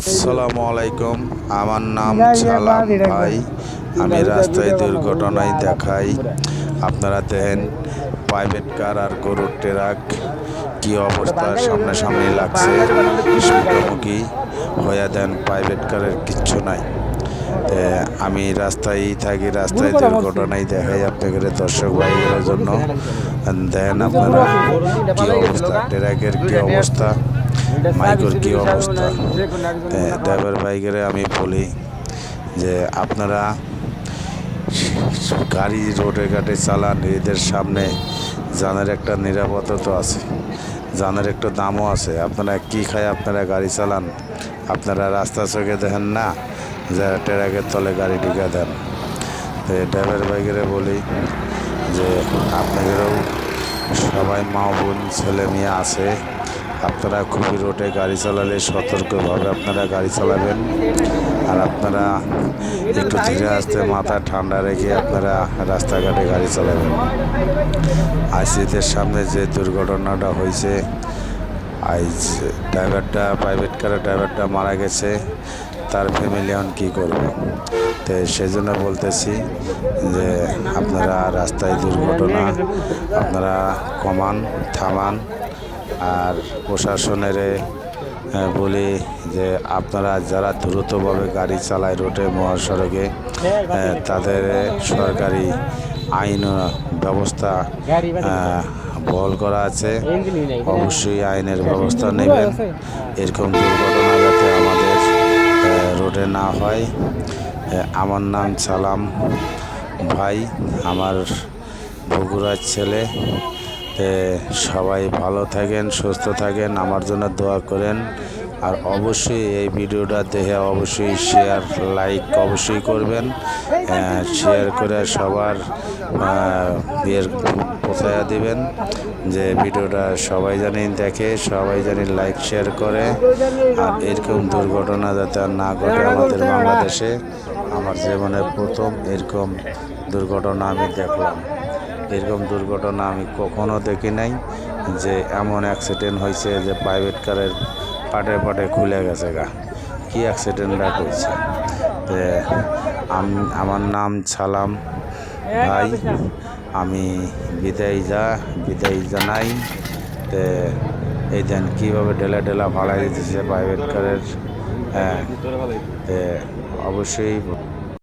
আসসালামু আলাইকুম। আমার নাম সালাম ভাই। আমি রাস্তায় দুর্ঘটনায় দেখাই। আপনারা দেখেন প্রাইভেট কার আর গরুর ট্রাক কি অবস্থা সামনাসামনি লাগছে। মুখোমুখি হয়ে দেন প্রাইভেট কারের কিচ্ছু নাই। আমি রাস্তায় থাকি রাস্তায় দুর্ঘটনায় দেখাই আপনাদের দর্শক ভাইয়ের জন্য। দেন আপনারা কি অবস্থা? ট্রাকের কি অবস্থা? মাইকের কী অবস্থা? ড্রাইভার বাইকেরে আমি বলি যে আপনারা গাড়ি রোডে ঘাটে চালান এদের সামনে জানের একটা নিরাপত্তা তো আছে জানের একটা দামও আছে। আপনারা কি খায় আপনারা গাড়ি চালান? আপনারা রাস্তা চোখে দেখেন না যে ট্রাকের তলে গাড়ি ঢুকে দেন। তো ড্রাইভার বাইকেরে বলি যে আপনাদেরও সবাই মা বোন ছেলে মেয়ে আছে আপনারা খুবই রোডে গাড়ি চালালে সতর্কভাবে আপনারা গাড়ি চালাবেন। আর আপনারা একটু ধীরে আসতে মাথা ঠান্ডা রেখে আপনারা রাস্তাঘাটে গাড়ি চালাবেন। আইসিদের সামনে যে দুর্ঘটনাটা হয়েছে, আইজ ড্রাইভারটা, প্রাইভেট কারের ড্রাইভারটা মারা গেছে, তার ফ্যামিলি এখন কী করবে? তো সেজন্য বলতেছি যে আপনারা রাস্তায় দুর্ঘটনা, আপনারা কমান, থামান আর প্রশাসনের বলি যে আপনারা যারা দ্রুতভাবে গাড়ি চালায় রোডে, মহাসড়কে তাদের সরকারি আইন ব্যবস্থা বহল করা আছে। অবশ্যই আইনের ব্যবস্থা নেবেন। এরকম দুর্ঘটনা যাতে আমাদের রোডে না হয়। আমার নাম সালাম ভাই। আমার বগুড়ার ছেলে তে সবাই ভালো থাকেন সুস্থ থাকেন আমার জন্য দোয়া করেন। আর অবশ্যই এই ভিডিওটা দেখে অবশ্যই শেয়ার লাইক অবশ্যই করবেন। শেয়ার করে সবার আহ, ইয়ের পৌঁছায়া দিবেন। যে ভিডিওটা সবাই জানি দেখে সবাই জানি লাইক শেয়ার করে। আর এরকম দুর্ঘটনা যাতে না ঘটে আমাদের বাংলাদেশে আমার জীবনে প্রথম এরকম দুর্ঘটনা আমি দেখলাম। এরকম দুর্ঘটনা আমি কখনো দেখি নাই যে এমন অ্যাক্সিডেন্ট হয়েছে যে প্রাইভেট কারের পাটে পাটে খুলে গেছে গা। কি অ্যাক্সিডেন্টটা করছে তে আম- আমার নাম ছালাম ভাই। আমি বিদায় যা, বিদায় জানাই। তে এই দেন কীভাবে ডেলা ডেলা ভাড়া দিতেছে প্রাইভেট কারের হ্যাঁ অবশ্যই